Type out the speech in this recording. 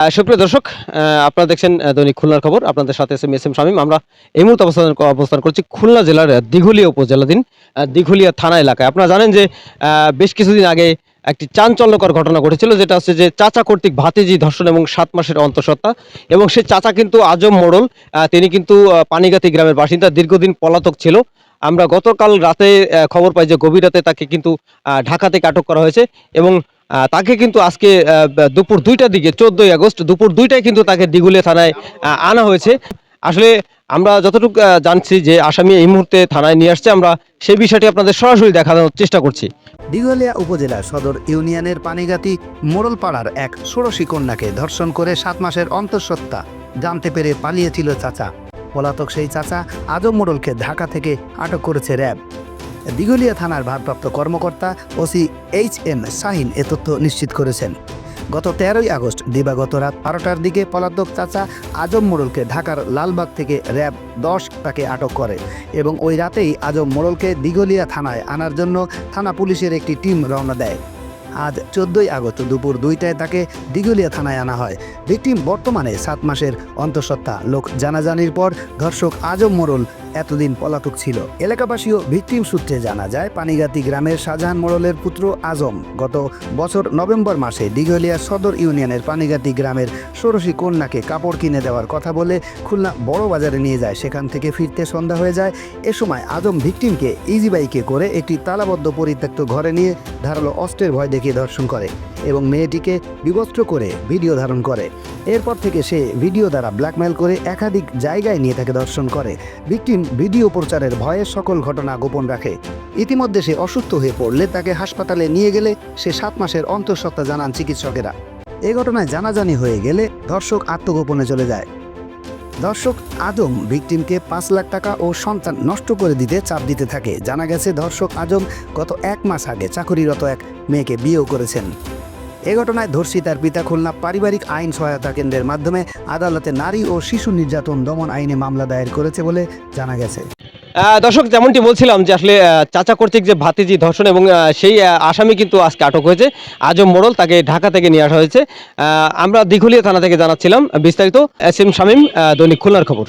সুপ্রিয় দর্শক আপনারা দেখছেন দৈনিক খুলনার খবর। আপনাদের সাথে এস এম শামীম। আমরা এই মুহূর্তে অবস্থান অবস্থান করছি খুলনা জেলার দিঘুলিয়া উপজেলাধীন দিঘুলিয়া থানা এলাকায়। আপনারা জানেন যে বেশ কিছুদিন আগে একটি চাঞ্চল্যকর ঘটনা ঘটেছিল, যেটা হচ্ছে যে চাচা কর্তৃক ভাতিজি ধর্ষণ এবং সাত মাসের অন্তঃসত্ত্বা। এবং সেই চাচা কিন্তু আজম মোড়ল তিনি কিন্তু পানিগাতি গ্রামের বাসিন্দা, দীর্ঘদিন পলাতক ছিল। আমরা গতকাল রাতে খবর পাই যে গভীর রাতে তাকে কিন্তু ঢাকা থেকে আটক করা হয়েছে। এবং তাকে কিন্তু আজকে দুপুর দুইটার দিকে, চোদ্দই আগস্ট দুপুর দুইটায় কিন্তু তাকে দিগুলিয়া থানায় আনা হয়েছে। আসলে আমরা যতটুকু জানছি যে আসামি এই মুহূর্তে থানায় নিয়ে আসছে, আমরা সেই বিষয়টি আপনাদের সরাসরি দেখানোর চেষ্টা করছি। দিঘলিয়া উপজেলা সদর ইউনিয়নের পানিগাতি, মোড়লপাড়ার এক ষোড়শী কন্যাকে ধর্ষণ করে সাত মাসের অন্তঃসত্ত্বা জানতে পেরে পালিয়েছিল চাচা। পলাতক সেই চাচা আজম মোড়লকে ঢাকা থেকে আটক করেছে র্যাব। দিঘলিয়া থানার ভারপ্রাপ্ত কর্মকর্তা ওসি এইচ এম শাহিন এ তথ্য নিশ্চিত করেছেন। গত তেরোই আগস্ট দিবাগত রাত বারোটার দিকে পলাতক চাচা আজম মোড়লকে ঢাকার লালবাগ থেকে র্যাব দশ তাকে আটক করে এবং ওই রাতেই আজম মোড়লকে দিঘলিয়া থানায় আনার জন্য থানা পুলিশের একটি টিম রওনা দেয়। আজ চোদ্দই আগস্ট দুপুর দুইটায় তাকে দিঘলিয়া থানায় আনা হয়। ভিকটিম বর্তমানে সাত মাসের অন্তঃসত্ত্বা। লোক জানাজানির পর ধর্ষক আজম মোড়ল এতদিন পলাতক ছিল। এলাকাবাসী ও ভিকটিম সূত্রে জানা যায়, পানিগাতি গ্রামের শাহজাহান মোড়লের পুত্র আজম গত বছর নভেম্বর মাসে দিঘলিয়া সদর ইউনিয়নের পানিগাতি গ্রামের ষোড়শী কন্যাকে কাপড় কিনে দেওয়ার কথা বলে খুলনা বড় বাজারে নিয়ে যায়। সেখান থেকে ফিরতে সন্ধ্যা হয়ে যায়। এ সময় আজম ভিকটিমকে ইজি বাইকে করে একটি তালাবদ্ধ পরিত্যক্ত ঘরে নিয়ে ধারালো অস্ত্রের ভয় দেখিয়ে ধর্ষণ করে। এবং মেয়েটিকে বিবস্ত্র করে ভিডিও ধারণ করে। এরপর থেকে সে ভিডিও দ্বারা ব্ল্যাকমেল করে একাধিক জায়গায় নিয়ে তাকে দর্শন করে। ভিকটিম ভিডিও প্রচারের ভয়ে সকল ঘটনা গোপন রাখে। ইতিমধ্যে সে অসুস্থ হয়ে পড়লে তাকে হাসপাতালে নিয়ে গেলে সে সাত মাসের অন্তঃসত্ত্বা জানান চিকিৎসকেরা। এ ঘটনায় জানাজানি হয়ে গেলে ধর্ষক আত্মগোপনে চলে যায়। দর্শক আজম ভিকটিমকে পাঁচ লাখ টাকা ও সন্তান নষ্ট করে দিতে চাপ দিতে থাকে। জানা গেছে ধর্ষক আজম গত এক মাস আগে চাকরিরত এক মেয়েকে বিয়েও করেছেন। এ ঘটনায় ধর্ষিতার পিতা খুলনা পারিবারিক আইন সহায়তা কেন্দ্রের মাধ্যমে আদালতে নারী ও শিশু নির্যাতন দমন আইনে মামলা দায়ের করেছে বলে জানা গেছে। দর্শক, যেমনটি বলছিলাম যে আসলে চাচা কর্তৃক যে ভাতিজি ধর্ষণ এবং সেই আসামি কিন্তু আজকে আটক হয়েছে। আজম মোড়ল তাকে ঢাকা থেকে নিয়ে আসা হয়েছে। আমরা দিঘুলিয়া থানা থেকে জানাচ্ছিলাম, বিস্তারিত, এস এম শামীম দৈনিক খুলনার খবর।